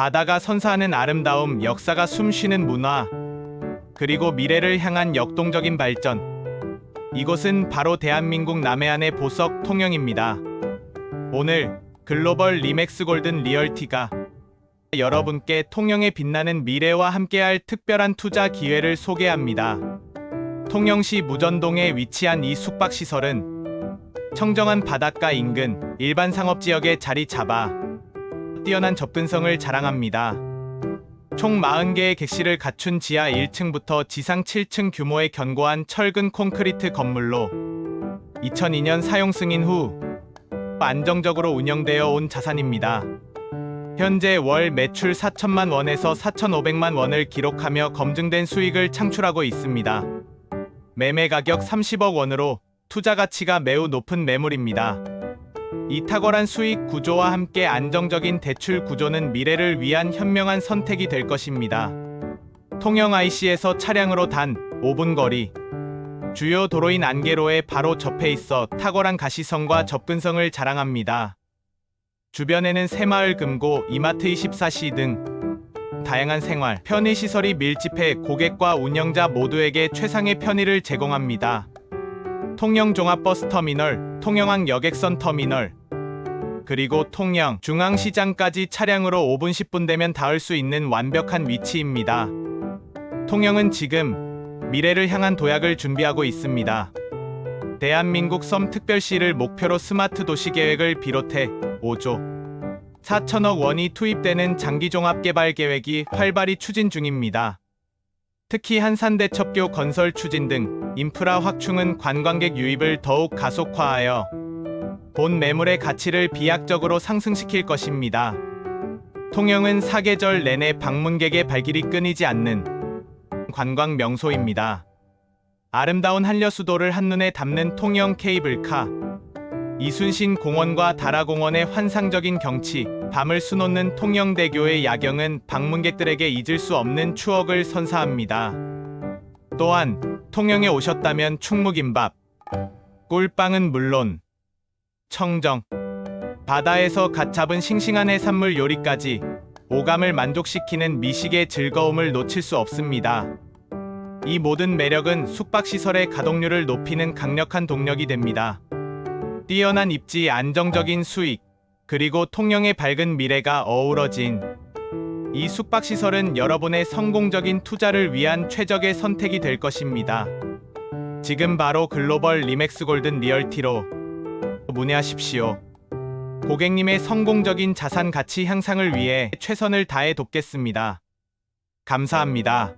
바다가 선사하는 아름다움, 역사가 숨쉬는 문화, 그리고 미래를 향한 역동적인 발전. 이곳은 바로 대한민국 남해안의 보석 통영입니다. 오늘 글로벌 리맥스 골든 리얼티가 여러분께 통영의 빛나는 미래와 함께할 특별한 투자 기회를 소개합니다. 통영시 무전동에 위치한 이 숙박시설은 청정한 바닷가 인근 일반 상업지역에 자리 잡아 뛰어난 접근성을 자랑합니다. 총 40개의 객실을 갖춘 지하 1층부터 지상 7층 규모의 견고한 철근 콘크리트 건물로 2002년 사용 승인 후 안정적으로 운영되어 온 자산입니다. 현재 월 매출 4천만 원에서 4,500만 원을 기록하며 검증된 수익을 창출하고 있습니다. 매매 가격 30억 원으로 투자 가치가 매우 높은 매물입니다. 이 탁월한 수익 구조와 함께 안정적인 대출 구조는 미래를 위한 현명한 선택이 될 것입니다. 통영 IC에서 차량으로 단 5분 거리, 주요 도로인 안개로에 바로 접해 있어 탁월한 가시성과 접근성을 자랑합니다. 주변에는 새마을 금고, 이마트 24시 등 다양한 생활, 편의 시설이 밀집해 고객과 운영자 모두에게 최상의 편의를 제공합니다. 통영 종합버스 터미널, 통영항 여객선 터미널, 그리고 통영 중앙시장까지 차량으로 5분 10분 되면 닿을 수 있는 완벽한 위치입니다. 통영은 지금 미래를 향한 도약을 준비하고 있습니다. 대한민국 섬 특별시를 목표로 스마트 도시 계획을 비롯해 5조 4천억 원이 투입되는 장기종합 개발 계획이 활발히 추진 중입니다. 특히 한산대첩교 건설 추진 등 인프라 확충은 관광객 유입을 더욱 가속화하여 본 매물의 가치를 비약적으로 상승시킬 것입니다. 통영은 사계절 내내 방문객의 발길이 끊이지 않는 관광 명소입니다. 아름다운 한려 수도를 한눈에 담는 통영 케이블카, 이순신 공원과 다라공원의 환상적인 경치, 밤을 수놓는 통영대교의 야경은 방문객들에게 잊을 수 없는 추억을 선사합니다. 또한 통영에 오셨다면 충무김밥, 꿀빵은 물론 청정, 바다에서 갓 잡은 싱싱한 해산물 요리까지 오감을 만족시키는 미식의 즐거움을 놓칠 수 없습니다. 이 모든 매력은 숙박시설의 가동률을 높이는 강력한 동력이 됩니다. 뛰어난 입지, 안정적인 수익, 그리고 통영의 밝은 미래가 어우러진 이 숙박시설은 여러분의 성공적인 투자를 위한 최적의 선택이 될 것입니다. 지금 바로 글로벌 리맥스 골든 리얼티로 문의하십시오. 고객님의 성공적인 자산 가치 향상을 위해 최선을 다해 돕겠습니다. 감사합니다.